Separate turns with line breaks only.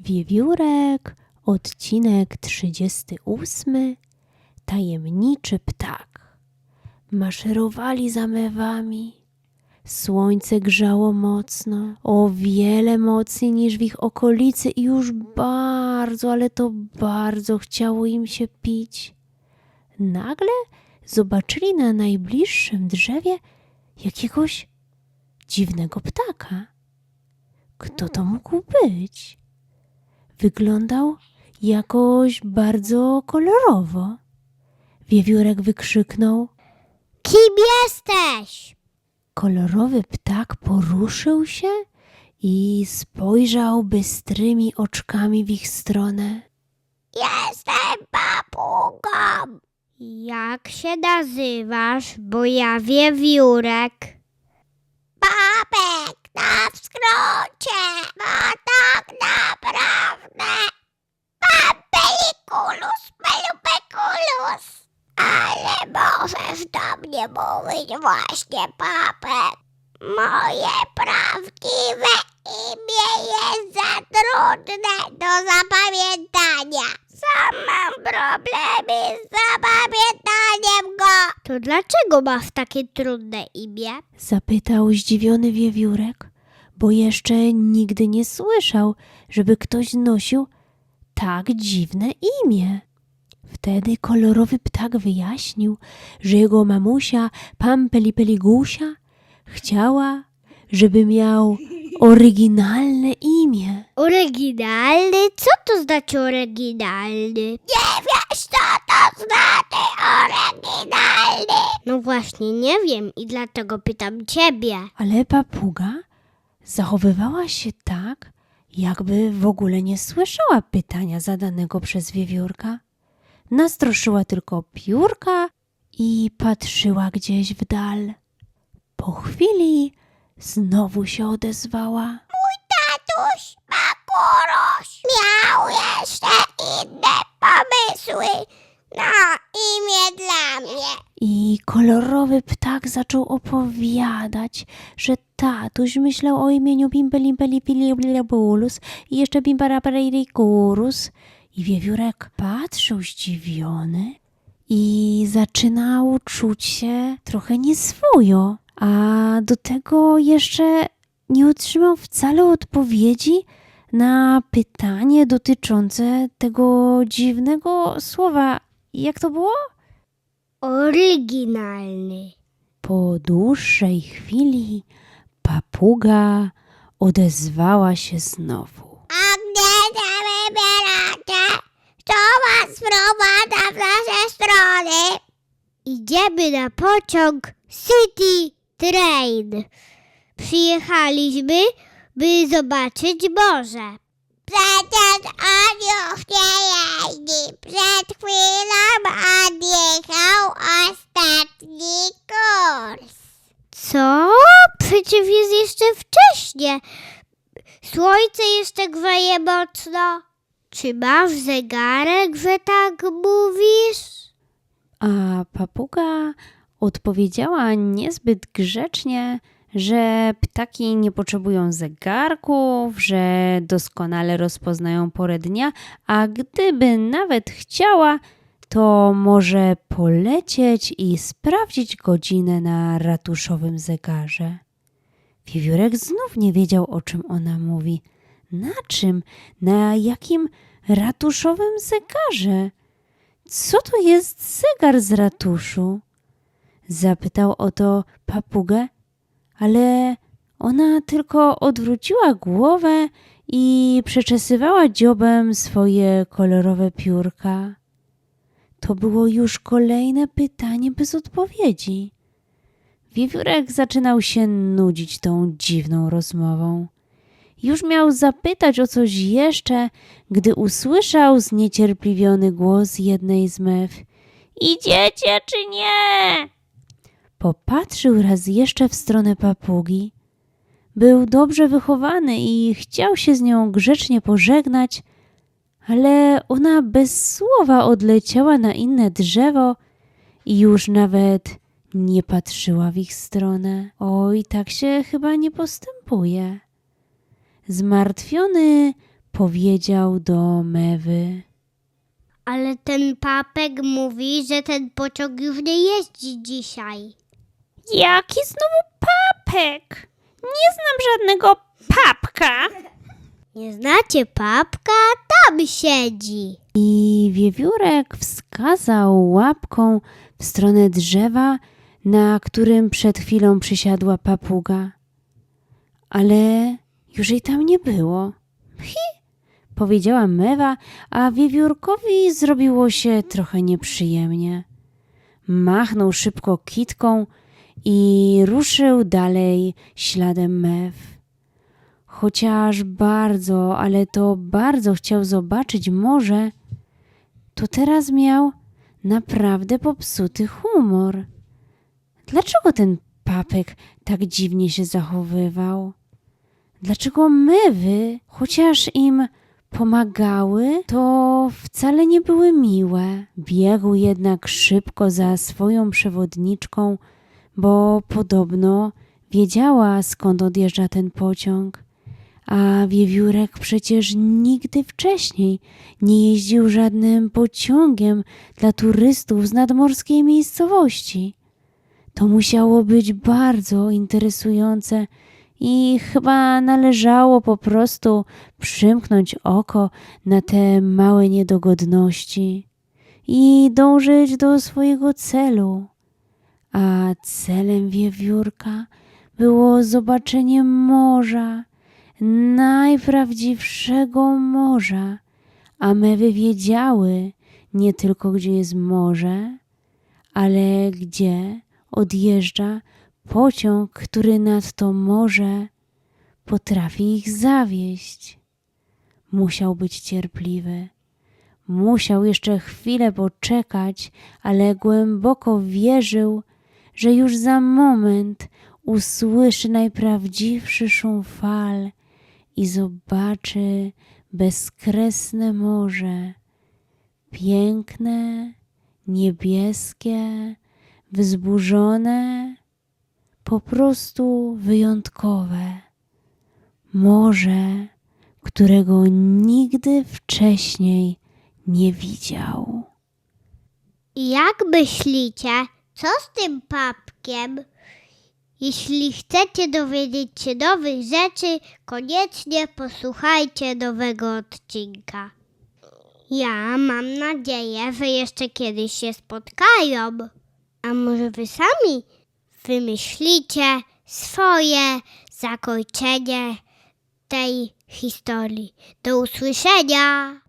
Wiewiórek, odcinek 38. Tajemniczy ptak. Maszerowali za mewami. Słońce grzało mocno, o wiele mocniej niż w ich okolicy i już bardzo, ale to bardzo chciało im się pić. Nagle zobaczyli na najbliższym drzewie jakiegoś dziwnego ptaka. Kto to mógł być? Wyglądał jakoś bardzo kolorowo. Wiewiórek wykrzyknął.
Kim jesteś?
Kolorowy ptak poruszył się i spojrzał bystrymi oczkami w ich stronę.
Jestem papugą. Jak się nazywasz, bo ja wiewiórek? Babek na skrócie, bo tak naprawdę mnie mówić właśnie papek. Moje prawdziwe imię jest za trudne do zapamiętania. Sam mam problemy z zapamiętaniem go. To dlaczego masz takie trudne imię?
Zapytał zdziwiony wiewiórek, bo jeszcze nigdy nie słyszał, żeby ktoś nosił tak dziwne imię. Wtedy kolorowy ptak wyjaśnił, że jego mamusia Pampelipeligusia chciała, żeby miał oryginalne imię.
Oryginalny? Co to znaczy oryginalny? Nie wiesz, co to znaczy oryginalny? No właśnie, nie wiem i dlatego pytam ciebie.
Ale papuga zachowywała się tak, jakby w ogóle nie słyszała pytania zadanego przez wiewiórka. Nastroszyła tylko piórka i patrzyła gdzieś w dal. Po chwili znowu się odezwała.
Tatuś Makuroś miał jeszcze inne pomysły na imię dla mnie.
I kolorowy ptak zaczął opowiadać, że tatuś myślał o imieniu Bimbelimpelipilibulus i jeszcze Bimbaraparirikurus. I wiewiórek patrzył zdziwiony i zaczynał czuć się trochę nieswojo. A do tego jeszcze nie otrzymał wcale odpowiedzi na pytanie dotyczące tego dziwnego słowa. Jak to było?
Oryginalny.
Po dłuższej chwili papuga odezwała się znowu.
A gdzie się wybieracie? Co was sprowadza w nasze strony? Idziemy na pociąg City Train. Przyjechaliśmy, by zobaczyć morze. Przecież on już nie jeździ. Przed chwilą odjechał ostatni kurs. Co? Przecież jest jeszcze wcześnie. Słońce jeszcze grzeje mocno. Czy masz zegarek, że tak mówisz?
A papuga odpowiedziała niezbyt grzecznie, że ptaki nie potrzebują zegarków, że doskonale rozpoznają porę dnia, a gdyby nawet chciała, to może polecieć i sprawdzić godzinę na ratuszowym zegarze. Wiewiórek znów nie wiedział, o czym ona mówi. Na czym? Na jakim ratuszowym zegarze? Co to jest zegar z ratuszu? Zapytał o to papugę, ale ona tylko odwróciła głowę i przeczesywała dziobem swoje kolorowe piórka. To było już kolejne pytanie bez odpowiedzi. Wiewiórek zaczynał się nudzić tą dziwną rozmową. Już miał zapytać o coś jeszcze, gdy usłyszał zniecierpliwiony głos jednej z mew. Idziecie czy nie? Popatrzył raz jeszcze w stronę papugi. Był dobrze wychowany i chciał się z nią grzecznie pożegnać, ale ona bez słowa odleciała na inne drzewo i już nawet nie patrzyła w ich stronę. Oj, tak się chyba nie postępuje. Zmartwiony powiedział do Mewy.
Ale ten papek mówi, że ten pociąg już nie jeździ dzisiaj.
Jaki znowu papek? Nie znam żadnego papka.
Nie znacie papka? Tam siedzi.
I wiewiórek wskazał łapką w stronę drzewa, na którym przed chwilą przysiadła papuga. Ale już jej tam nie było. Hi, powiedziała mewa, a wiewiórkowi zrobiło się trochę nieprzyjemnie. Machnął szybko kitką i ruszył dalej śladem mew. Chociaż bardzo, ale to bardzo chciał zobaczyć morze, to teraz miał naprawdę popsuty humor. Dlaczego ten papek tak dziwnie się zachowywał? Dlaczego mewy, chociaż im pomagały, to wcale nie były miłe? Biegł jednak szybko za swoją przewodniczką, bo podobno wiedziała skąd odjeżdża ten pociąg. A wiewiórek przecież nigdy wcześniej nie jeździł żadnym pociągiem dla turystów z nadmorskiej miejscowości. To musiało być bardzo interesujące i chyba należało po prostu przymknąć oko na te małe niedogodności i dążyć do swojego celu. A celem wiewiórka było zobaczenie morza, najprawdziwszego morza, a mewy wiedziały nie tylko, gdzie jest morze, ale gdzie odjeżdża pociąg, który nad to morze potrafi ich zawieść. Musiał być cierpliwy. Musiał jeszcze chwilę poczekać, ale głęboko wierzył, że już za moment usłyszy najprawdziwszy szum fal i zobaczy bezkresne morze, piękne, niebieskie, wzburzone, po prostu wyjątkowe. Morze, którego nigdy wcześniej nie widział.
Jak myślicie, co z tym papkiem? Jeśli chcecie dowiedzieć się nowych rzeczy, koniecznie posłuchajcie nowego odcinka. Ja mam nadzieję, że jeszcze kiedyś się spotkają. A może wy sami wymyślicie swoje zakończenie tej historii. Do usłyszenia!